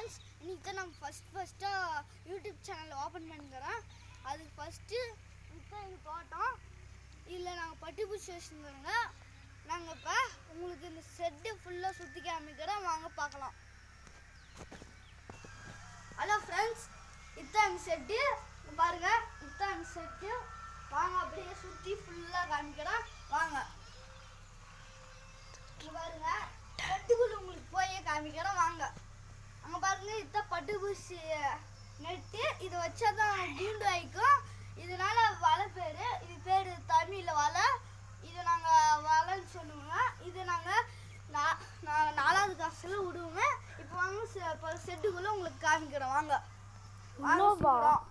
Friends இன்னைக்கு தான் நம்ம ஃபஸ்ட் ஃபஸ்ட்டாக யூடியூப் சேனல் ஓப்பன் பண்ணுறேன் அதுக்கு ஃபஸ்ட்டு இப்போ எங்கள் தோட்டம் இதில் நாங்கள் பட்டிப்பு ஸ்டேஷன் வச்சுருந்தோங்க நாங்கள் இப்போ உங்களுக்கு இந்த செட்டு ஃபுல்லாக சுற்றி காமிக்கிறோம். வாங்க பார்க்கலாம். ஹலோ ஃப்ரெண்ட்ஸ் இதுதான் எங்கள் செட்டு பாருங்கள் இதுதான் எங்கள் செட்டு வாங்க அப்படியே சுற்றி ஃபுல்லாக காமிக்கிறோம். வாங்க இங்க பாருங்க பட்டுக்குள்ள உங்களுக்கு போய் காமிக்கிறோம் வாங்க அங்க பாருங்க இதுதான் பட்டு பூசி நெட்டு இதை வச்சாதான் கூண்டு ஆயிக்கும் இதனால வலை பேரு இது பேரு தமிழ்ல வலை இது நாங்க வலைன்னு சொல்லுவோங்க இது நாங்க நா- நா- நாலாவது காசுல விடுவோங்க. இப்போ வாங்க இப்ப செட்டுக்குள்ள உங்களுக்கு காமிக்கிறோம். வாங்க. வாங்க உள்ளவா? சுத்துறோம்.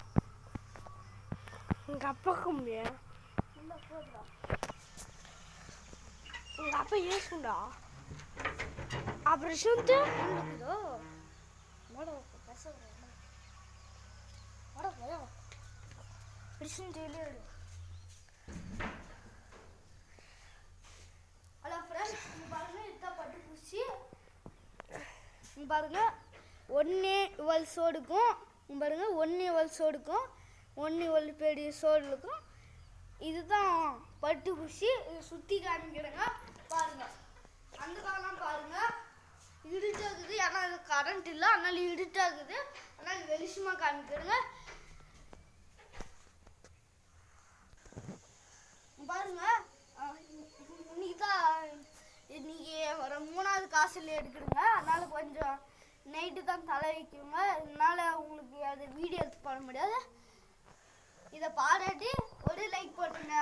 உங்க அப்பா ஏசுண்டா அப்புறம் சுந்து பிடிச்சுன்னு சொல்லி ஹலோ ஃப்ரெண்ட்ஸ் பாருங்க இதுதான் பட்டு பூச்சி பாருங்க ஒன்று இவள் சோடுக்கும் இங்க பாருங்க ஒன்று இவள் சோடுக்கும் ஒன்று இவள் பெரிய சோடுக்கும் இதுதான் பட்டு பூச்சி இதை சுற்றி காமிக்கிறேங்க. பாருங்க. அந்த காலம் பாருங்க. இருட்டாகுது. ஏன்னா இது கரண்ட் இல்லை. அதனால இருட்டாகுது. அதனால வெளிச்சமாக காமிக்கிறேங்க பாருங்க அஹ் இன்னைக்கு தான் இன்னைக்கு ஒரு மூணாவது காசுல எடுக்கிறேங்க அதனால் கொஞ்சம் நைட்டு தான் தலை வைக்குங்க. அதனால் உங்களுக்கு அது வீடியோ எடுத்து பண்ண முடியாது. இதை பாராட்டி ஒரு லைக் போட்டுங்க.